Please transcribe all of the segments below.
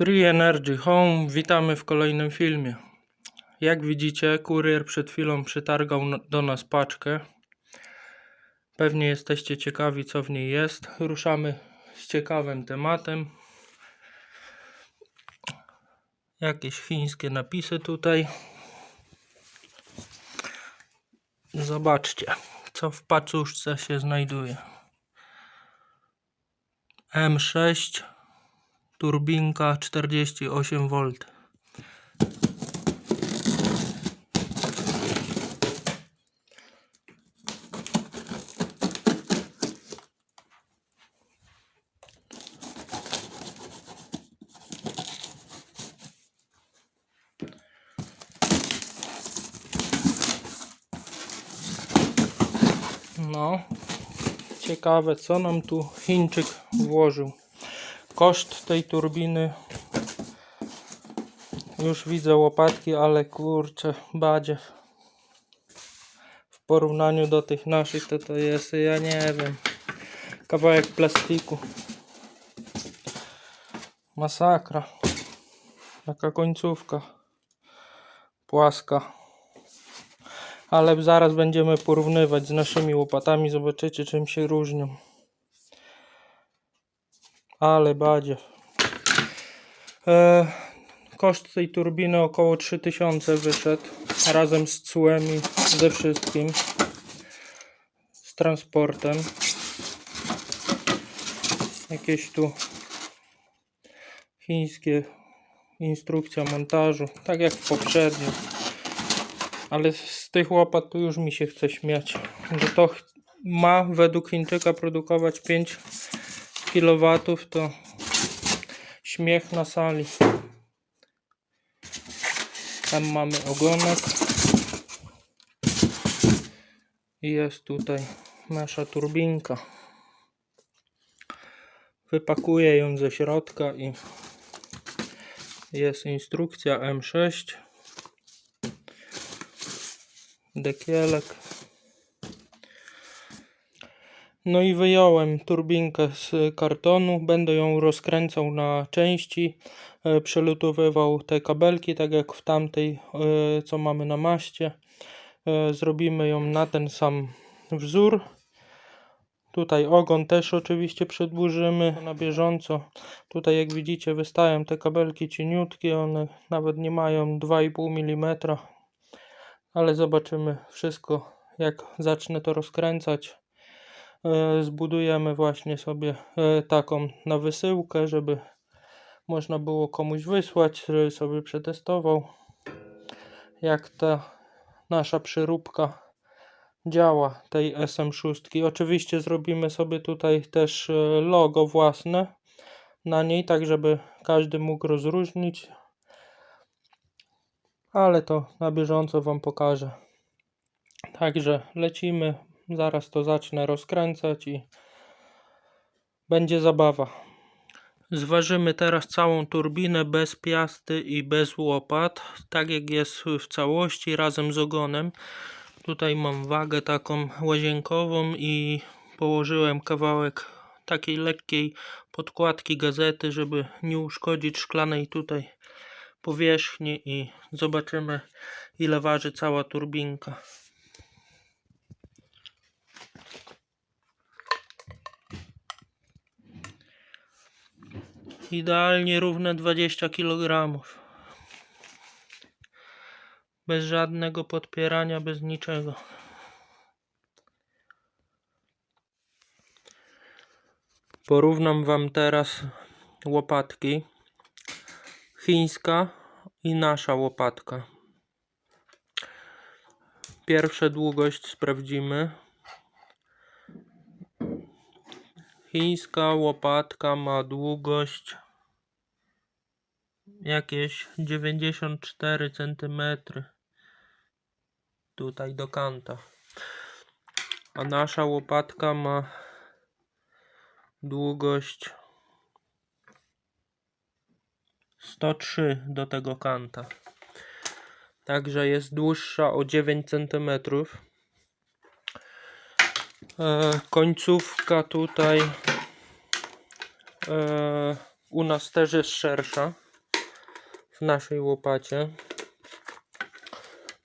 Free Energy Home, witamy w kolejnym filmie. Jak widzicie, kurier przed chwilą przytargał do nas paczkę. Pewnie jesteście ciekawi, co w niej jest. Ruszamy z ciekawym tematem. Jakieś chińskie napisy tutaj. Zobaczcie, co w paczuszce się znajduje. M6 turbinka 48V. No, ciekawe co nam tu Chińczyk włożył. Koszt tej turbiny już widzę łopatki, ale kurczę, badziew. W porównaniu do tych naszych to to jest, ja nie wiem, kawałek plastiku. Masakra. Taka końcówka. Płaska. Ale zaraz będziemy porównywać z naszymi łopatami, zobaczycie czym się różnią. Ale badziew. E, koszt tej turbiny około 3000 wyszedł. Razem z cłem i ze wszystkim. Z transportem. Jakieś tu chińskie instrukcja montażu. Tak jak poprzednio. Ale z tych łopat to już mi się chce śmiać. Że to ma według Chińczyka produkować 5 kW to śmiech na sali. Tam mamy ogonek. I jest tutaj nasza turbinka. Wypakuję ją ze środka i jest instrukcja M6. Dekielek. No i wyjąłem turbinkę z kartonu. Będę ją rozkręcał na części. e, Przelutowywał te kabelki, tak jak w tamtej, e, co mamy na maście. E, Zrobimy ją na ten sam wzór. Tutaj ogon też oczywiście przedłużymy na bieżąco. Tutaj jak widzicie wystają te kabelki cieniutkie, one nawet nie mają 2,5 mm. Ale zobaczymy wszystko jak zacznę to rozkręcać. E, Zbudujemy właśnie sobie e, taką na wysyłkę, żeby można było komuś wysłać, żeby sobie przetestował jak ta nasza przyróbka działa tej SM6. Oczywiście zrobimy sobie tutaj też e, logo własne na niej, tak żeby każdy mógł rozróżnić. Ale to na bieżąco Wam pokażę. Także lecimy. Zaraz to zacznę rozkręcać i będzie zabawa. Zważymy teraz całą turbinę bez piasty i bez łopat, tak jak jest w całości razem z ogonem. Tutaj mam wagę taką łazienkową i położyłem kawałek takiej lekkiej podkładki gazety, żeby nie uszkodzić szklanej tutaj powierzchni i zobaczymy ile waży cała turbinka. Idealnie równe 20 kg. Bez żadnego podpierania, bez niczego. Porównam Wam teraz łopatki. Chińska i nasza łopatka. Pierwsze długość sprawdzimy. Chińska łopatka ma długość jakieś 94 cm tutaj do kanta. A nasza łopatka ma długość 103 do tego kanta. Także jest dłuższa o 9 cm. E, końcówka tutaj e, u nas też jest szersza. w naszej łopacie.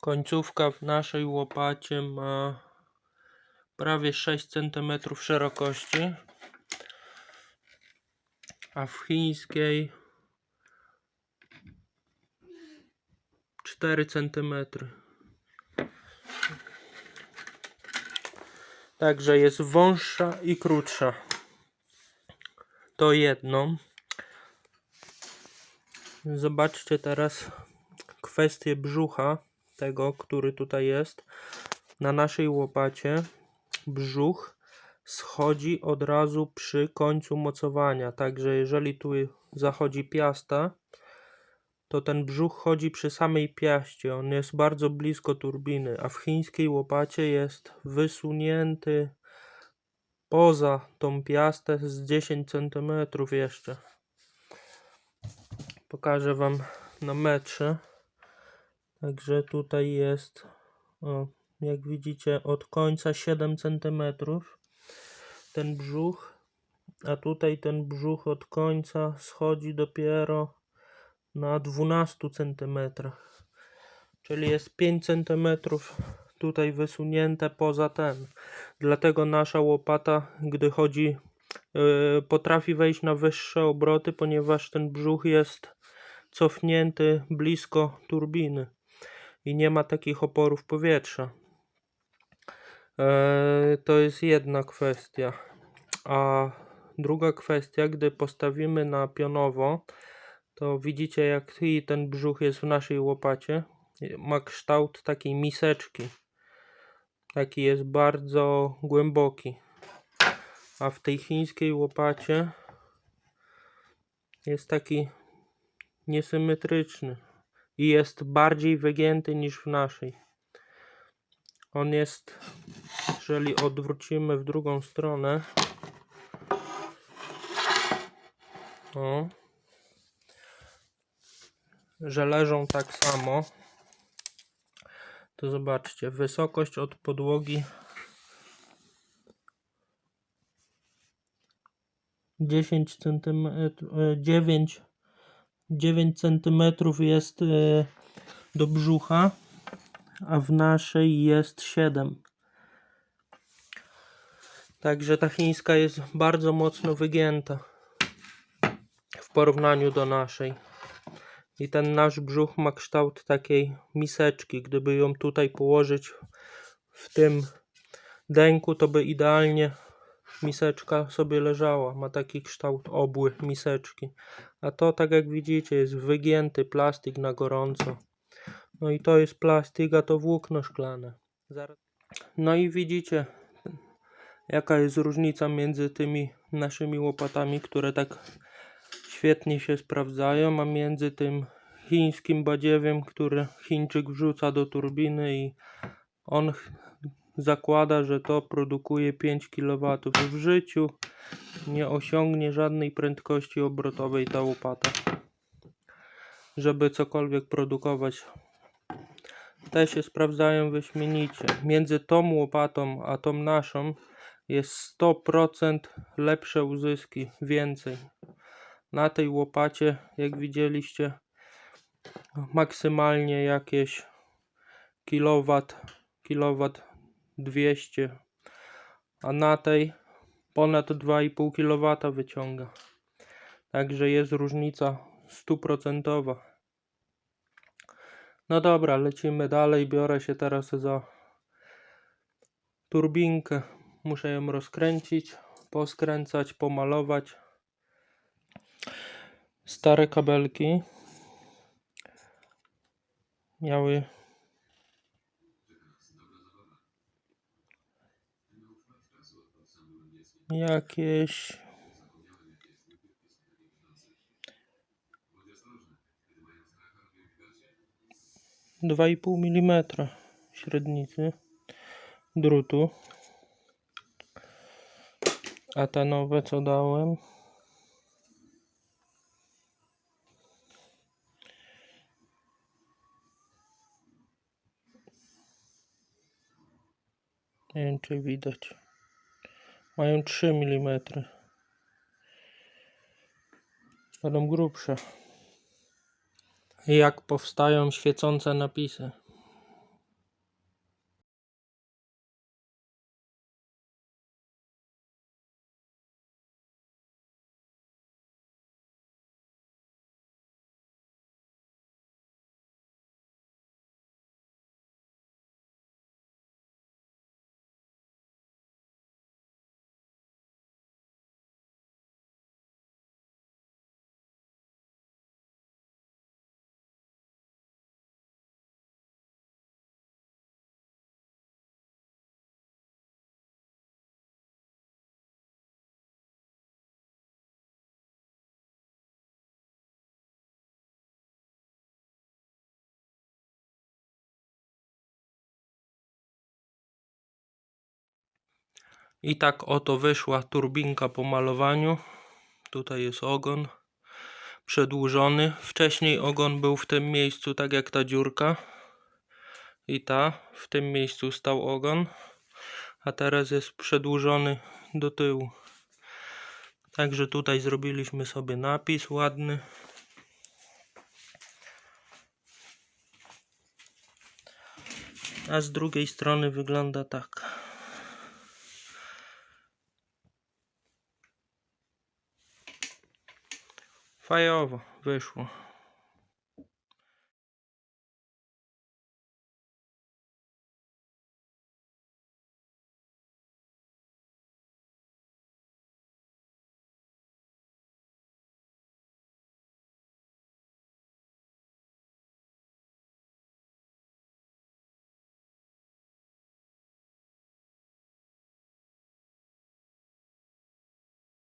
Końcówka w naszej łopacie ma prawie 6 cm szerokości, a w chińskiej 4 cm. Także jest wąższa i krótsza. To jedno. Zobaczcie teraz kwestię brzucha tego, który tutaj jest. Na naszej łopacie brzuch schodzi od razu przy końcu mocowania. Także jeżeli tu zachodzi piasta, to ten brzuch chodzi przy samej piaście. On jest bardzo blisko turbiny, a w chińskiej łopacie jest wysunięty poza tą piastę z 10 cm jeszcze. Pokażę Wam na metrze. Także tutaj jest, o, jak widzicie, od końca 7 cm ten brzuch, a tutaj ten brzuch od końca schodzi dopiero na 12 cm. Czyli jest 5 cm tutaj wysunięte poza ten. Dlatego nasza łopata, gdy chodzi, yy, potrafi wejść na wyższe obroty, ponieważ ten brzuch jest cofnięty blisko turbiny i nie ma takich oporów powietrza. Eee, to jest jedna kwestia. A druga kwestia, gdy postawimy na pionowo, to widzicie jak ten brzuch jest w naszej łopacie. Ma kształt takiej miseczki. Taki jest bardzo głęboki. A w tej chińskiej łopacie jest taki niesymetryczny i jest bardziej wygięty niż w naszej. On jest, jeżeli odwrócimy w drugą stronę, o, że leżą tak samo, to zobaczcie, wysokość od podłogi 10 cm, 9 9 cm jest e, do brzucha, a w naszej jest 7. Także ta chińska jest bardzo mocno wygięta w porównaniu do naszej. I ten nasz brzuch ma kształt takiej miseczki. Gdyby ją tutaj położyć w tym dęku, to by idealnie miseczka sobie leżała. Ma taki kształt obły miseczki. A to, tak jak widzicie, jest wygięty plastik na gorąco. No i to jest plastik, a to włókno szklane. No i widzicie, jaka jest różnica między tymi naszymi łopatami, które tak świetnie się sprawdzają, a między tym chińskim badziewiem, który Chińczyk wrzuca do turbiny i on zakłada, że to produkuje 5 kW w życiu. Nie osiągnie żadnej prędkości obrotowej ta łopata, żeby cokolwiek produkować. Te się sprawdzają wyśmienicie. Między tą łopatą a tą naszą jest 100% lepsze uzyski, więcej. Na tej łopacie, jak widzieliście, maksymalnie jakieś kilowat, kilowat 200, a na tej ponad 2,5 kW wyciąga. Także jest różnica stuprocentowa. No dobra, lecimy dalej. Biorę się teraz za turbinkę. Muszę ją rozkręcić, poskręcać, pomalować. Stare kabelki miały jakieś dwa i pół milimetra średnicy drutu. A te nowe co dałem czy widać mają 3 mm. Będą grubsze. jak powstają świecące napisy. I tak oto wyszła turbinka po malowaniu. Tutaj jest ogon przedłużony. Wcześniej ogon był w tym miejscu, tak jak ta dziurka. I ta, w tym miejscu stał ogon. A teraz jest przedłużony do tyłu. Także tutaj zrobiliśmy sobie napis ładny. A z drugiej strony wygląda tak. Fajowo wyszło.